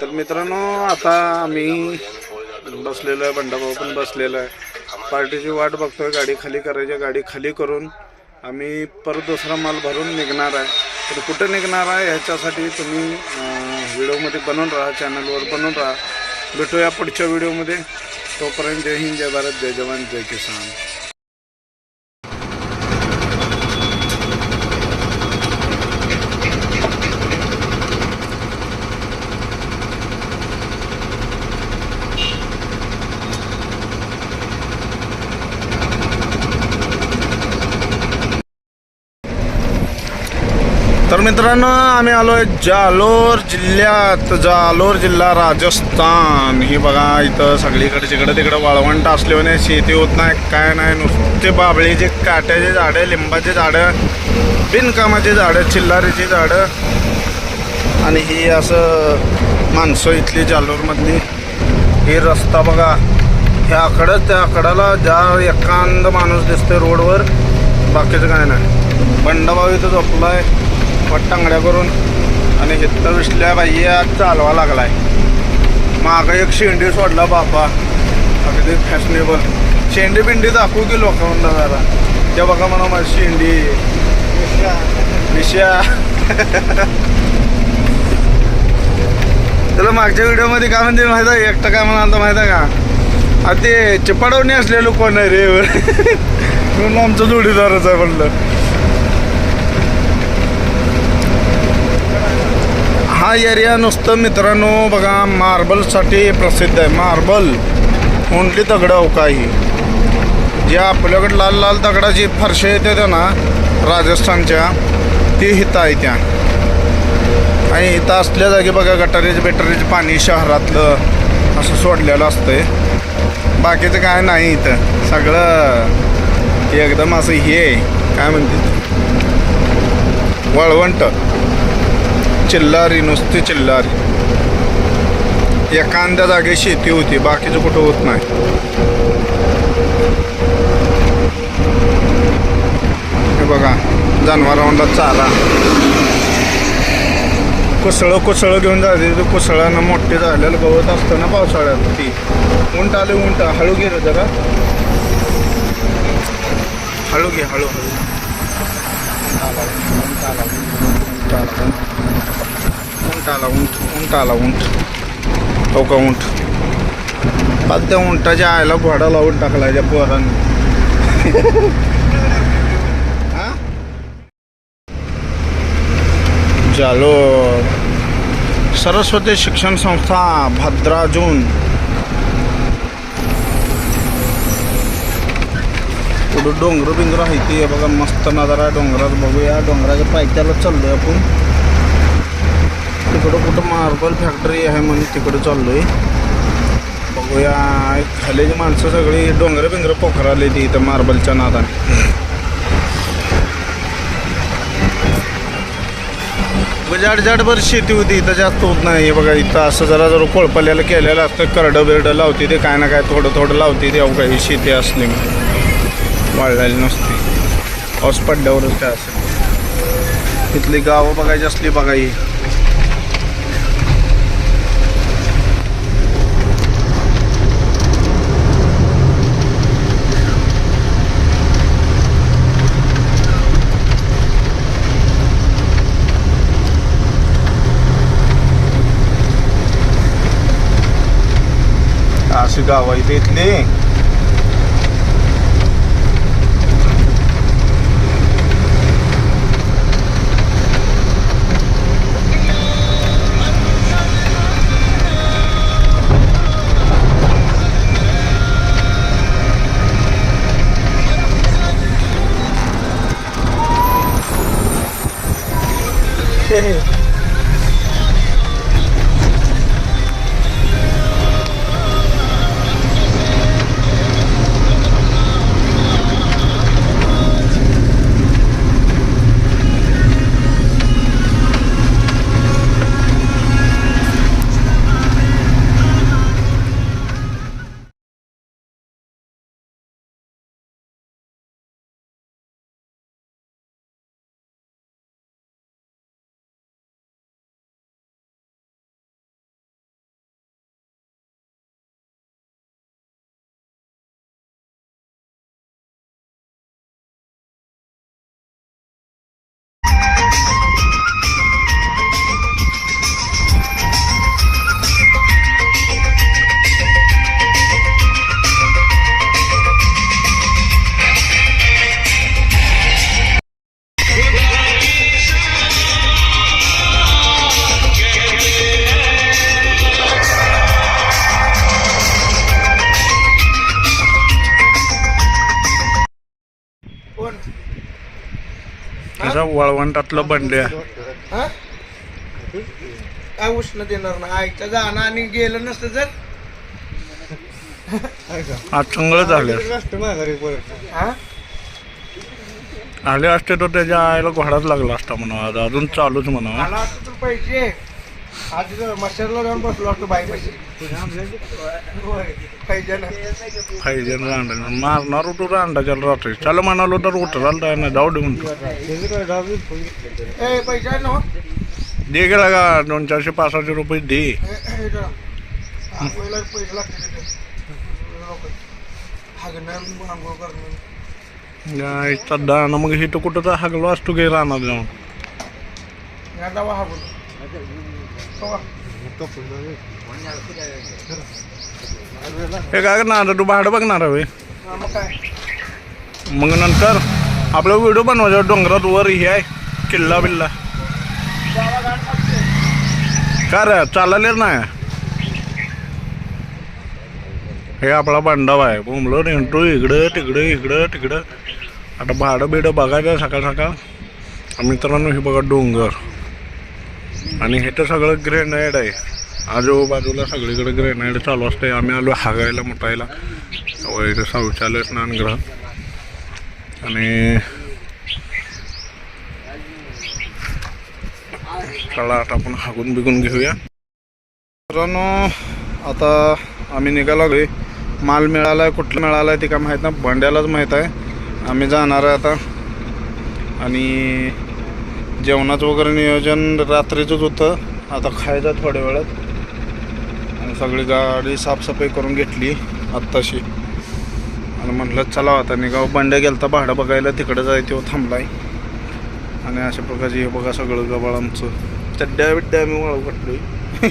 तर मित्रांनो आता आम्ही बसलेलो आहे बंडाभाऊ पण बसलेलो आहे. पार्टीची वाट बघतोय गाडी खाली करायची गाडी खाली करून आम्ही परत दुसरा माल भरून निघणार आहे. तर कुठं निघणार आहे ह्याच्यासाठी तुम्ही व्हिडिओमध्ये बनवून राहा चॅनलवर बनवून राहा. भेटूया पुढच्या व्हिडिओमध्ये. तोपर्यंत जय हिंद जय भारत जय जवान जय किसान तर मित्रांनो आम्ही आलो आहे जालोर जिल्ह्यात. जालोर जिल्हा राजस्थान. ही बघा इथं सगळीकडे जिकडे तिकडे वाळवंट असल्याने शेती होत नाही काय नाही. नुसते बाबळीचे काट्याचे झाडं लिंबाचे झाडं बिनकामाचे झाडं चिल्लारीची झाडं. आणि ही असं माणसं इथली जालोरमधली. ही रस्ता बघा. ह्या आकडं त्या आकडाला ज्या एकांद माणूस दिसतोय रोडवर बाकीचं काय नाही. बंडाभाऊ इथं आहे पट्टांगड्या करून आणि इथं विसल्या बाई आज चालवा लागलाय. मागं एक शेंडी सोडला बापा. अगदी फॅशनेबल शेंडी बिंडी दाखवू की लोकांना जरा. त्या बघा म्हणा माझी शेंडी. विषया तुला मागच्या व्हिडिओमध्ये काय म्हणते माहीत आहे? एकटं काय म्हणाल माहीत आहे का? आता ते चिपाडवणी असलेलं कोण आहे रे? म्हणून आमचं जोडीदारच आहे म्हणलं. हा एरिया नुसतं मित्रांनो बघा मार्बलसाठी प्रसिद्ध आहे. मार्बल ओनली दगडं हो काही. जे आपल्याकडे लाल लाल दगडाची फरशी येते त्या ना राजस्थानच्या ती हिता आहे त्या. आणि इथं असल्या जागी बघा गटारीचं बेटरीचं पाणी शहरातलं असं सोडलेलं असतंय. बाकीचं काय नाही इथं. सगळं एकदम असं हे आहे, काय म्हणते? वळवंट. चिल्लारी नुसती चिल्लारी. एखाद्या जागे शेती होती बाकीचं कुठं होत नाही. हे बघा जनावरांना चारा. कुसळं कुसळं घेऊन जाते ते कुसळानं मोठे झालेलं गवत असतं ना पावसाळ्यात ती. उंट आले उंट. हळू घे रे जरा. हळू घे हळू हळू. उंट आला, उंट उंट आला, उंट. हो का उंट. पाच त्या उंटाच्या आयला घोडा लावून टाकला त्या पोरांनी. हा? जालो. सरस्वती शिक्षण संस्था भद्राजून पुढं डोंगर बिंगर आहे ते बघा मस्त नजारा डोंगरात. बघूया डोंगराच्या पायथ्याला चाललोय आपण. तिकडं कुठं मार्बल फॅक्टरी आहे म्हणून तिकडं चाललो आहे बघूया खालीची माणसं सगळी डोंगर बिंगर पोखराले ती इथं मार्बलच्या नादाने. म्हणजे जाड जाडभर शेती होती इथं जास्त होत नाही. बघा इथं असं जरा जरा कोळपल्याला केलेलं असतं करडं बिरडं लावते ते काय ना काय थोडं थोडं लावते ते अवघा काही शेती असली वाढलेली नसते. पाऊस पडल्यावरच काय असेल. इथली गावं बघायची असली बघा ही. अशी गाव Yeah. आमच्या वळवंटातलं बंड्या. हा? काय उष्ण देणार ना आईचं गाणं आणि गेलं नसतं जर? आज चांगलं झालं. हा? आले असते तर त्याच्या आईला घोडाच लागला असता म्हणा. आज अजून चालूच म्हणा. मला असं तर पाहिजे आज मशाला जाऊन बसलो असतो बाई पाहिजे पाहिजे ना रांडा मारणार होतो रांडाच्या रात्री. चला म्हणालो तर उतरायला नाही जाऊ दे म्हणतो. ए पैसे ना हो? दे गेला का दोन चारशे पाचशे रुपये दे. पहिला पैसे आंघोळ दाना मग हे तर कुठं तर हागलो असतो की रानात जाऊन. या कवा? हे काय करणार? तू भाडं बघणार आहे मग नंतर आपला व्हिडिओ बनवायचा डोंगरात वर हे आहे किल्ला बिल्ला. का रे चाललेच नाही? हे आपला बांधावा आहे. बोंबलो नेमतो इकडं तिकडं इकडं तिकडं. आता भाडं बिडं बघायचं सकाळ सकाळ मित्रांनो हे बघा डोंगर. आणि हे तर सगळं ग्रेनाईड आहे. आजूबाजूला सगळीकडे ग्रेनाईड चालू असते आम्ही आलो हागायला मुटायला वगैरे शौचालय स्नानगृह. आणि चला आता आपण हागून बिगून घेऊया. मित्रांनो आता आम्ही निघाला घरी. माल मिळाला आहे कुठला मिळाला आहे ते काय माहीत नाही. भांड्यालाच माहीत आहे. आम्ही जाणार आहे आता. आणि जेवणाचं वगैरे नियोजन रात्रीचंच होतं. आता खायचं थोड्या वेळात. आणि सगळी गाडी साफसफाई करून घेतली आत्ताशी. आणि म्हटलं चला आता निघाव. बंड्या गेलता भाडं बघायला. तिकडं जायचं तो थांबलाय. आणि अशा प्रकारचे हे बघा सगळं गबाळ आमचं. चड्ड्या बिड्ड्या आम्ही वाळू काढलोय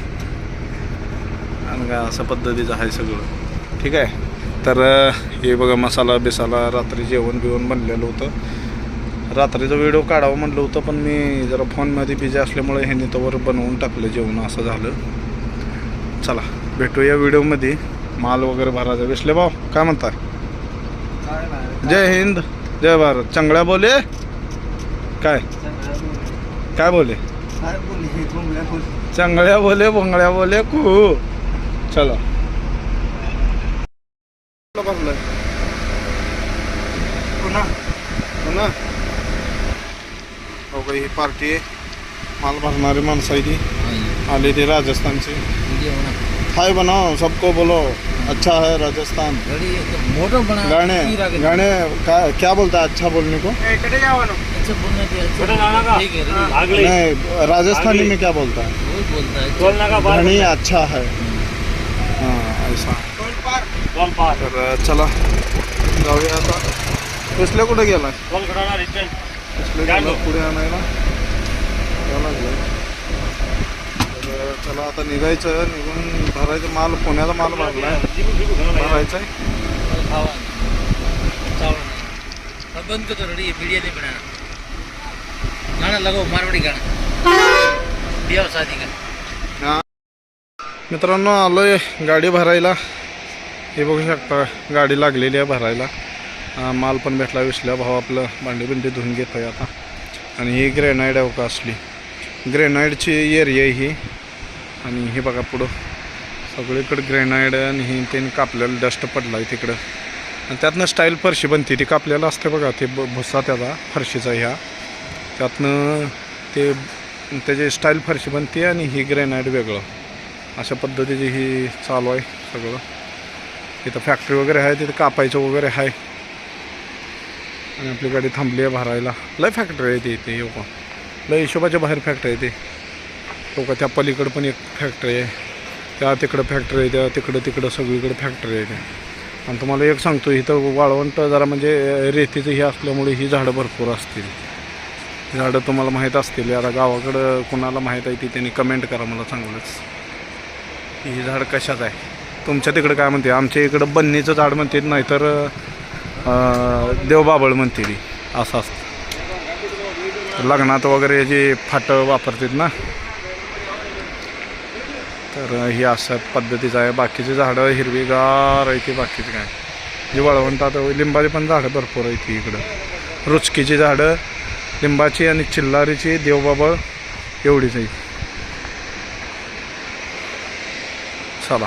आणि काय असं पद्धतीचं आहे सगळं. ठीक आहे. तर हे बघा मसाला बिसाला रात्री जेवण बिवण बनलेलं होतं. रात्रीचा व्हिडिओ काढावं म्हटलं होतं पण मी जरा फोनमध्ये बिझी असल्यामुळे ह्यांनी तोवर बनवून टाकलं जेवण असं झालं. चला भेटूया व्हिडिओमध्ये. माल वगैरे भरायचा विसले भाऊ काय म्हणताय? जय हिंद जय भारत. चांगल्या बोले? काय? काय बोले. चांगल्या बोले भोंगळ्या बोले कू. चला. बसलाय पुन्हा? हो ही पार्टी आहे. माल भरणारी माणसं आहे ती. आली ती राजस्थानची. हाय बनाओ सबको बोलो. अच्छा है राजस्थान. गाने गाने का क्या बोलता है अच्छा बोलने को? अच्छा अच्छा है. है। नहीं राजस्थानी में क्या बोलता है? है। घनी अच्छा है। हाँ। ऐसा। तर चला जाऊया आता. कुठे गेला पुढे आणायला. लागलाय. तर चला आता निघायचं निघून भरायचं माल पुण्याचा माल भरलाय भरायचा आहे. बंद रेडी नहीं मारवाड़ी मित्रांनो आलोय गाडी भरायला. हे बघू शकता गाडी लागलेली आहे भरायला. माल पण भेटला विसल्या भाऊ आपलं भांडी बिंडी धुवून घेत आहे आता. आणि ही ग्रेनाईड आहे का असली. ग्रेनाईडची एरिया आहे ही. आणि हे बघा पुढं. सगळीकडे ग्रेनाईड आणि ही त्याने कापलेलं डस्ट पडला आहे तिकडं. आणि त्यातनं स्टाईल फरशी बनते. ती कापलेलं असते बघा ते ब- भुसा त्याचा फरशीचा ह्या. त्यातनं ते त्याची स्टाईल फरशी बनते आणि ही ग्रेनाईड वेगळं. अशा पद्धतीची ही चालू आहे सगळं. इथं फॅक्टरी वगैरे आहे तिथं कापायचं वगैरे आहे. आणि आपली गाडी थांबली आहे भरायला. लय फॅक्टरी आहे ते इथे येऊ का लय हिशोबाच्या बाहेर फॅक्टरी आहे ते. लोक त्या पलीकडं पण एक फॅक्टरी आहे. त्या तिकडं फॅक्टरी आहे त्या तिकडं तिकडं सगळीकडं फॅक्टरी आहे त्या आणि तुम्हाला एक सांगतो इथं वाळवंट जरा म्हणजे रेतीचं हे असल्यामुळे ही झाडं भरपूर असतील. ही झाडं तुम्हाला माहीत असतील. आता गावाकडं कोणाला माहीत आहे ती त्यांनी कमेंट करा मला चांगलंच. ही झाड कशाच आहे? तुमच्या तिकडं काय म्हणते? आमच्या इकडं बन्नीचं झाड म्हणते नाहीतर देवबाबळ म्हणते ती असं असतं. लग्नात वगैरे जे फाटं वापरतात ना तर ही अशा पद्धतीचं आहे. बाकीची झाडं हिरवीगार आहे ती बाकीची काय. जी वळवंतात लिंबाची पण झाडं भरपूर आहे ती इकडं. रुचकीची झाडं लिंबाची आणि चिल्लारीची देवबाबळ एवढीच आहे चला.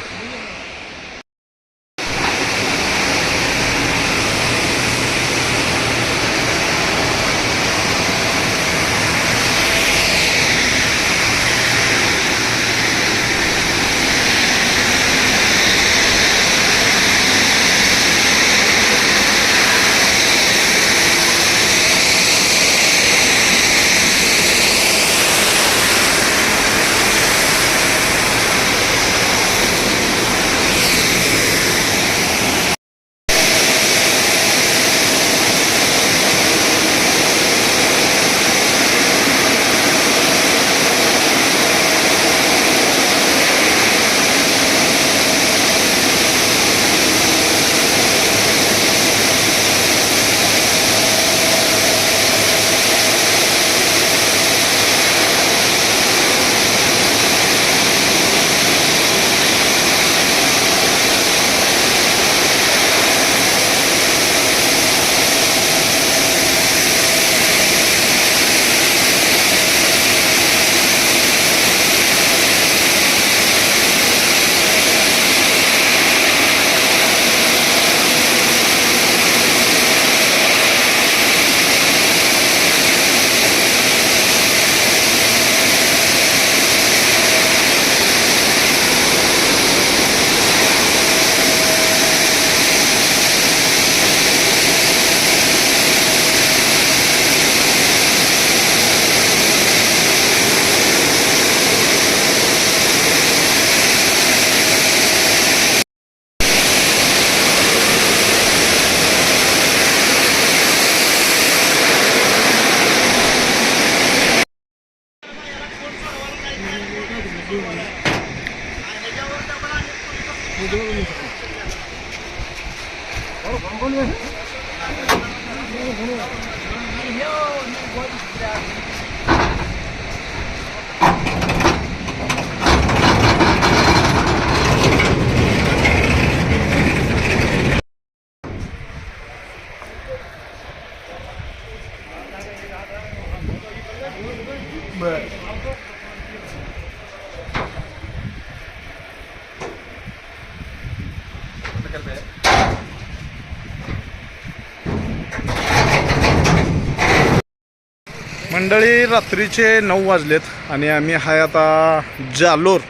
मंडळी रात्रीचे नऊ वाजलेत आणि आम्ही हाय आता जालोर.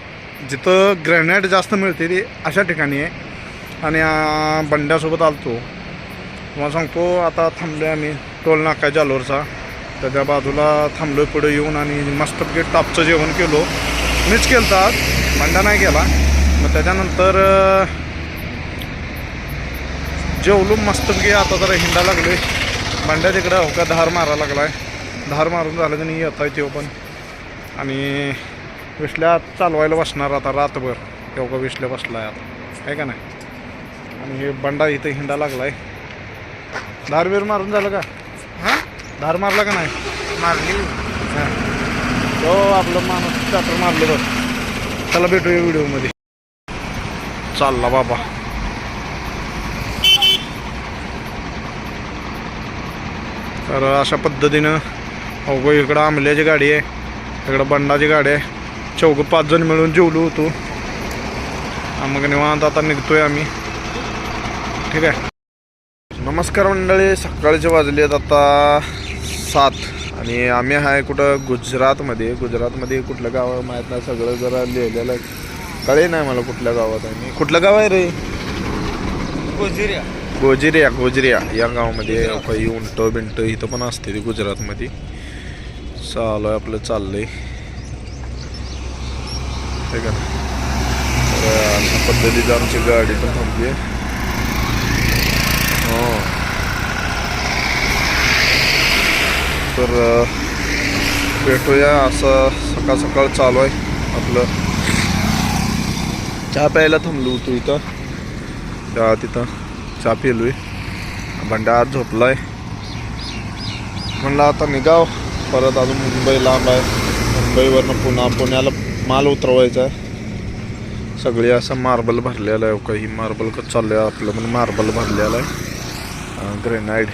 जिथं ग्रॅनाईट जास्त मिळते ती अशा ठिकाणी आहे. आणि बंड्यासोबत आलतो. तुम्हाला सांगतो आता थांबलो आहे आम्ही टोल नाका जालोरचा. त्याच्या बाजूला थांबलो पुढे येऊन आणि मस्तपैकी टापचं जेवण केलो. मीच केलं आज बंडा नाही केला मग त्याच्यानंतर जेवलो मस्तपैकी आता जरा हिंडा लागलोय. बंड्या तिकडं होका धार मारा आहे धार मारून झालं की नाही येता येते पण. आणि विसल्या चालवायला बसणार आता रातभर. तेव्हा विसल्या बसलाय आता. आहे का नाही? आणि हे बंडा इथं हिंडा लागलाय. धार बीर मारून झालं का? हा? धार मारला का नाही? मारली. हां. तो आपलं माणूस चाटर मारलं बघ. चला भेटूया व्हिडिओमध्ये. चालला बाबा. तर अशा पद्धतीनं अवघं इकडं आमल्याची गाडी आहे. इकडं बंडाची गाडी आहे. चौघं पाच जण मिळून जेवलो होतो. मग निवांत आता निघतोय आम्ही. ठीक आहे. नमस्कार मंडळी सकाळचे वाजले आहेत आता सात. आणि आम्ही आहे कुठं? गुजरातमध्ये. गुजरातमध्ये कुठलं गाव आहे माहीत नाही. सगळं जरा लिहिलेलं कळे नाही मला कुठल्या गावात आहे. मी कुठलं गाव आहे रे? गोजिऱ्या. गोजिरिया गोजिरिया या गावामध्ये काही उंट बिंट इथं पण असते ती गुजरातमध्ये. चालू आहे आपलं चाललंय. ठीक आहे तर अशा पद्धतीची आमची गाडी पण थांबली आहे हो. तर भेटूया असं सकाळ सकाळ चालू आहे आपलं. चहा प्यायला थांबलो होतो इथं. चहा तिथं चहा पिलोय. भंडार आज झोपलाय. म्हणलं आता निघाव. परत अजून मुंबई लांब आहे. मुंबईवरनं पुन्हा पुण्याला माल उतरवायचा आहे. सगळी असं मार्बल भरलेलं आहे. काही मार्बल कसं चाललं आहे आपलं पण मार्बल भरलेलं आहे. ग्रेनाईड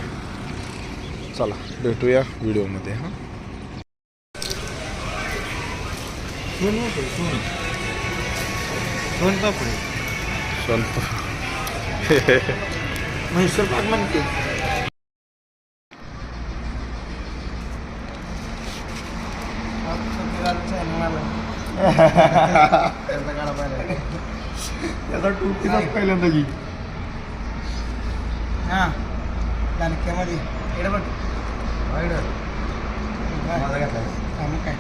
चला भेटूया व्हिडिओमध्ये हां. दोन कपडे स्वयंपाक म्हैसूर पाक म्हणते. त्याचा टोपीचाच पहिल्यांदा घे. हा. दानक्यामध्ये इकडे बघ. माझा घेतला मग काय?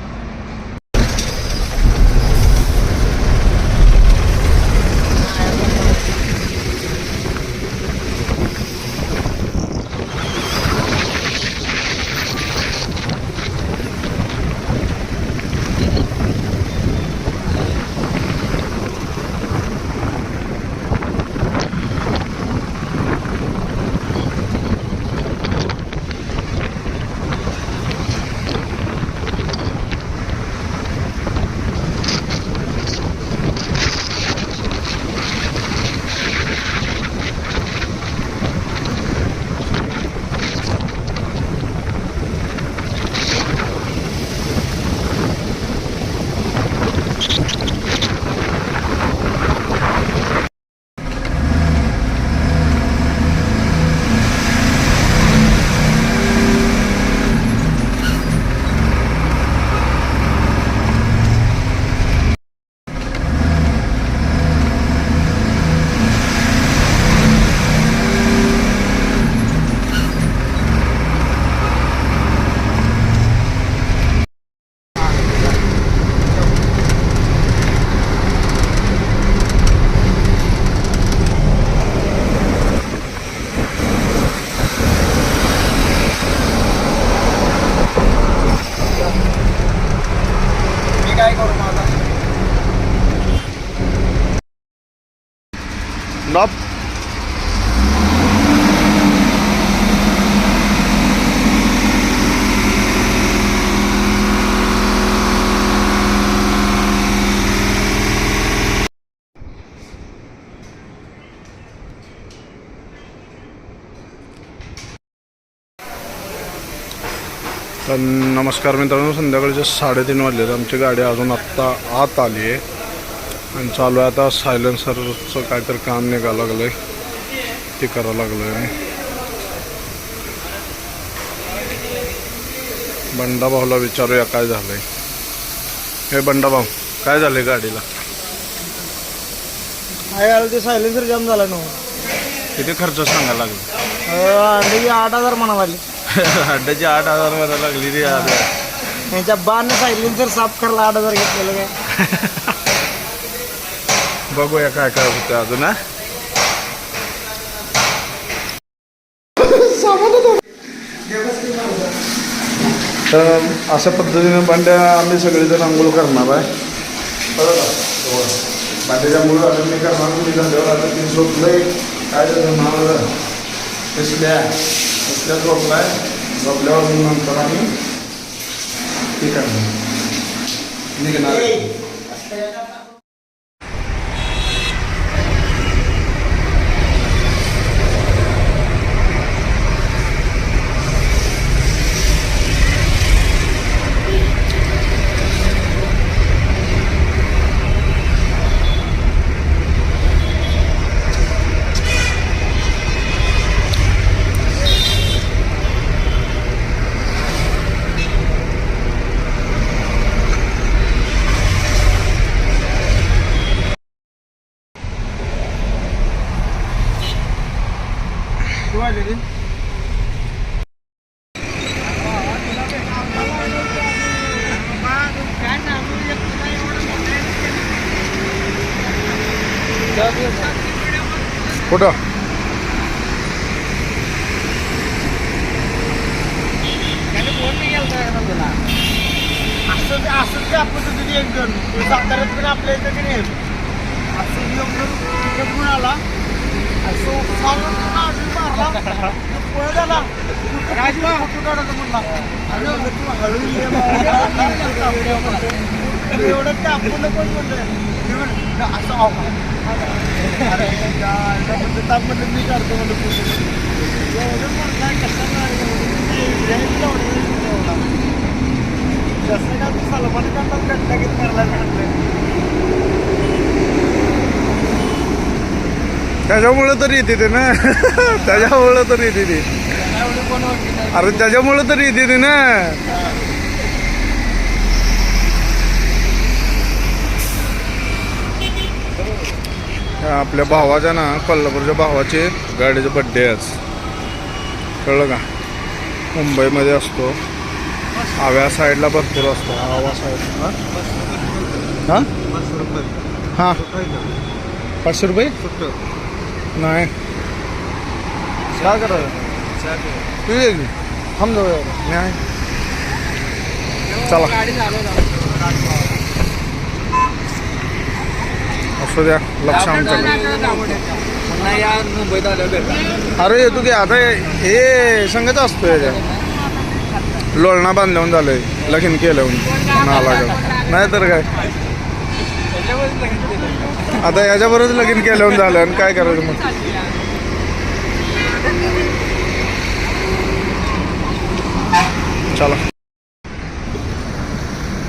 नमस्कार मित्रांनो संध्याकाळचे साडेतीन वाजलेत आमची गाडी अजून आत्ता आत आली आहे. आणि चालू आहे आता सायलेन्सरचं काहीतरी काम निघायला लागलं आहे ते करावं लागलं आहे बंडा भाऊला विचारूया काय झालंय. हे बंडा भाऊ काय झालंय गाडीला? काय आलं ते सायलेन्सर जाम झाला ना किती खर्च सांगायला लागला? आठ हजार म्हणाली अड्ड्याची आठ हजारमध्ये लागली ती आज. त्यांच्या बाण सायलेन्सर साफ करायला आठ हजार घेतलेलं काय? बघूया काय काय होतं अजून हा? तर अशा पद्धतीने भांड्या आम्ही सगळेजण आंघोळ करणार आहे. भांड्याच्या आंघोळ आम्ही मी करणार तुम्ही झाल्यावर आता ती झोपलंय काय त्याचं नाव कसल्या कसल्या झोपलाय झोपल्यावर मग नंतर आम्ही ते करणार निघणार कुठं असं असं ते आपण तुझी एक जण. साताऱ्यात पण आपल्या इथं की नाही? असं एक जण तिकडे पण आला. असं चालत मारला. पळ झाला. राजमा फोटो काढायचं म्हणला. अरे म्हणलं, तू हळू ये बाबा. एवढं ते आपण कोण म्हणलं मी म्हणलं, असं आव अरे म्हणलं ताप म्हणलं मी काढतो म्हणलं फोटो एवढं म्हणलं कशाला बिर्याणी लावली जसं का तू सलमान खानला घंटा घेत करायला लागलं त्याच्यामुळं तर येते ते ना त्याच्यामुळं तर येते ते एवढी कोण ओळखी नाही अरे त्याच्यामुळं तर येते ते ना ह्या आपल्या भावाच्या ना कोल्हापूरच्या भावाचे गाडीचे बड्डे आज. कळलं का? मुंबईमध्ये असतो. आव्या साईडला भरपूर असतो. आवा साईडला. हां? हां? पाचशे रुपये? नाही. काय करायचं तू ये थांब नाही. चला. गाडी असू द्या लक्ष आमच्याकडे अरे येतो की आता हे संगत असतो याच्या लोळणा बांधल्याहून झालंय लगीन केलं नाला नाही तर काय? आता याच्याबरोबर लगीन केल्याहून झालं आणि काय करायचं मग? चला.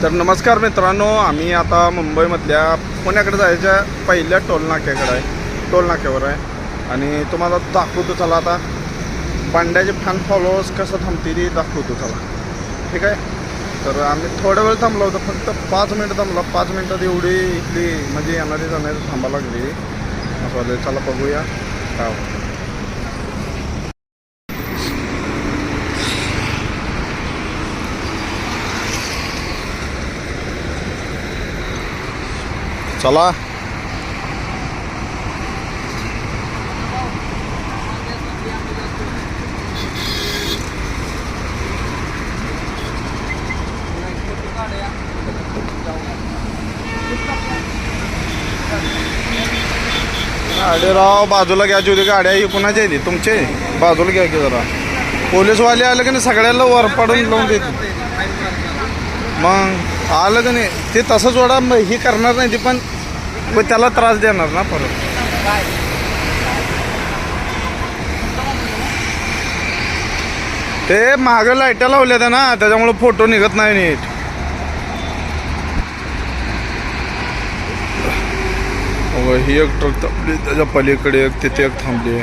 तर नमस्कार मित्रांनो आम्ही आता मुंबईमधल्या पुण्याकडे जायच्या पहिल्या टोलनाक्याकडे आहे. टोलनाक्यावर आहे. आणि तुम्हाला दाखवतो चला आता. बांड्याचे फॅन फॉलोअर्स कसं थांबते ते दाखवतो चला. ठीक आहे? तर आम्ही थोडा वेळ थांबलो होतो फक्त पाच मिनटं थांबलो. पाच मिनटात एवढी इथली म्हणजे येणारी जाणारी थांबा लागली. असं वाटलं चला बघूया. काय चला. गाडी राव बाजूला घ्यायची होती गाड्या ही कुणाच्या तुमचे? बाजूला घ्या की जरा. पोलीसवाले आले की नाही सगळ्याला वर पाडून लावून देते मग आलं का नाही ते तसंच वडा हे करणार नाही ते पण त्याला त्रास देणार ना परत. ते मागं लाईट्या लावल्या त्या ना त्याच्यामुळे फोटो निघत नाही नीट. ही एक ट्रक थांबली त्याच्या पलीकडे एक तिथे एक थांबली.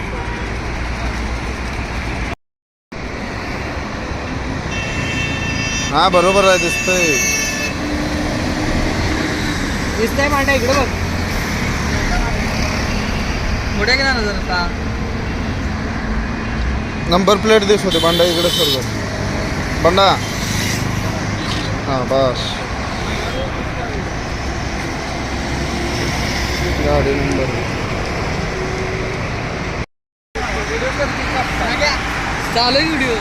हा बरोबर आहे दिसतंय. दिसतंय मांडा इकडे बघ. पुढे गेला ना जर आता. नंबर प्लेट दिसत होते बांडा इकडे सर्व. बांडा हां बस. गाडी नंबर. चालू व्हिडिओ.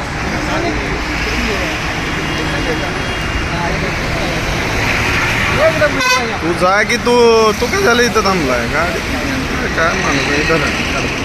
तू जा की तू तू काय झालं इथं थांबलाय? गाडी काय म्हणतो इथं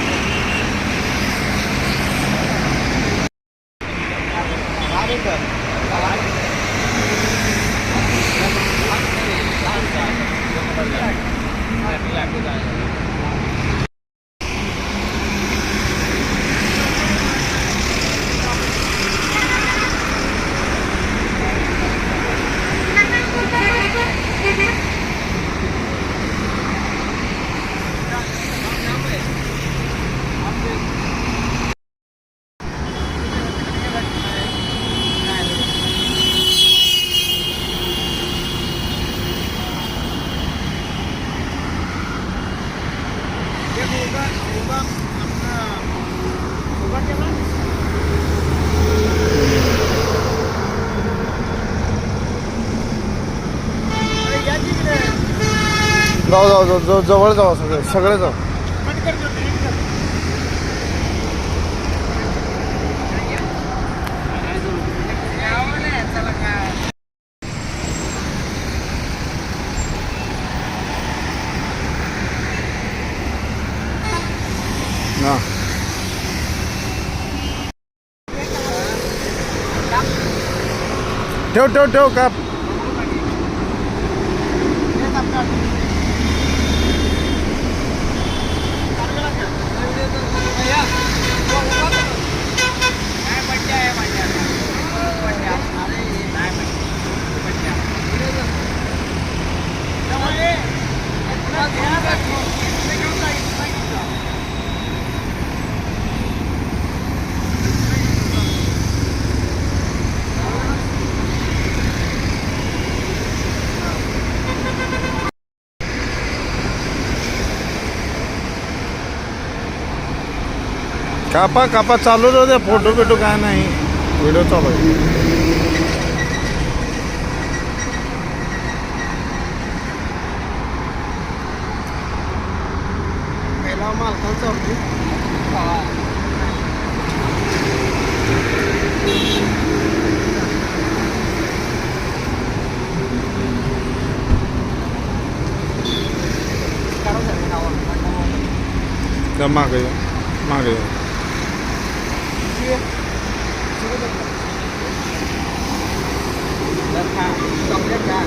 जाऊ जाऊ जाऊ जाऊ जवळ जाऊ सगळे सगळे जाऊ. ठेव ठेव ठेव का कापा कापा चालू राहू द्या फोटो बिटो काय नाही. व्हिडिओ चालू आहे. chuyên chưa được đặt hàng trong các nhà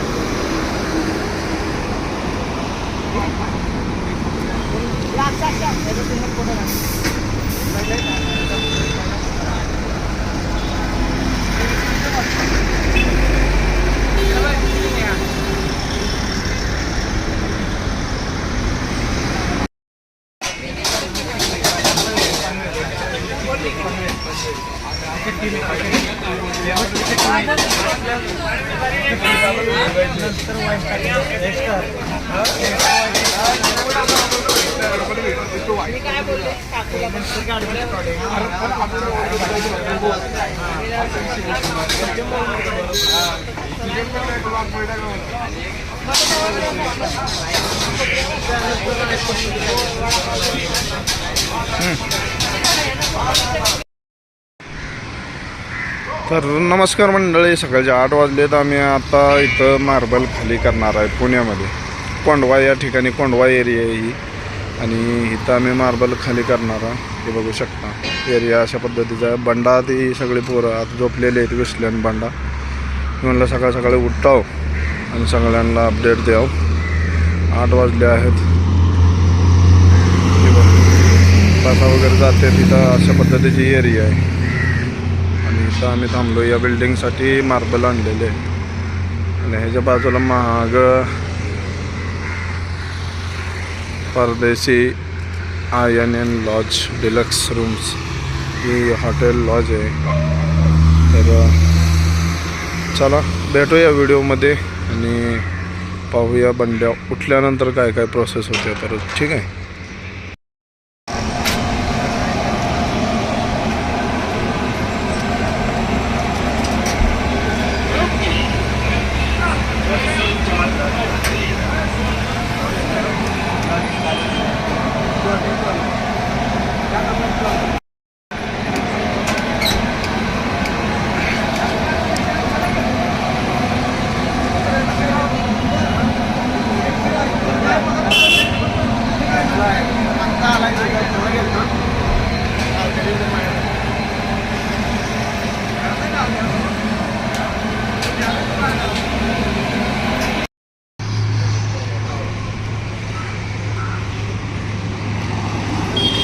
làm chắc chắc để tôi không có đâu lấy lấy Thank you. तर नमस्कार मंडळी सकाळचे आठ वाजलेत आम्ही आता इथं मार्बल खाली करणार आहे पुण्यामध्ये. कोंडवा या ठिकाणी कोंडवा एरिया आहे ही. आणि इथं आम्ही मार्बल खाली करणार आहे. हे बघू शकता. एरिया अशा पद्धतीचा आहे. बंडा ती सगळी पोरं आता झोपलेली आहेत घुसले आणि बंडा म्हणलं सकाळ सकाळी उठाव आणि सगळ्यांना अपडेट द्याव. आठ वाजले आहेत. हे बसा वगैरे जाते तिथं अशा पद्धतीची एरिया आहे. आणि इथं आम्ही थांबलो या बिल्डिंगसाठी मार्बल आणलेले आणि ह्याच्या बाजूला महाग परदेशी I N N lodge deluxe rooms he hotel lodge आहे. तर चला भेटूया व्हिडिओमध्ये आणि पाहूया बंड्या उठल्यानंतर काय काय प्रोसेस होते परत ठीक आहे.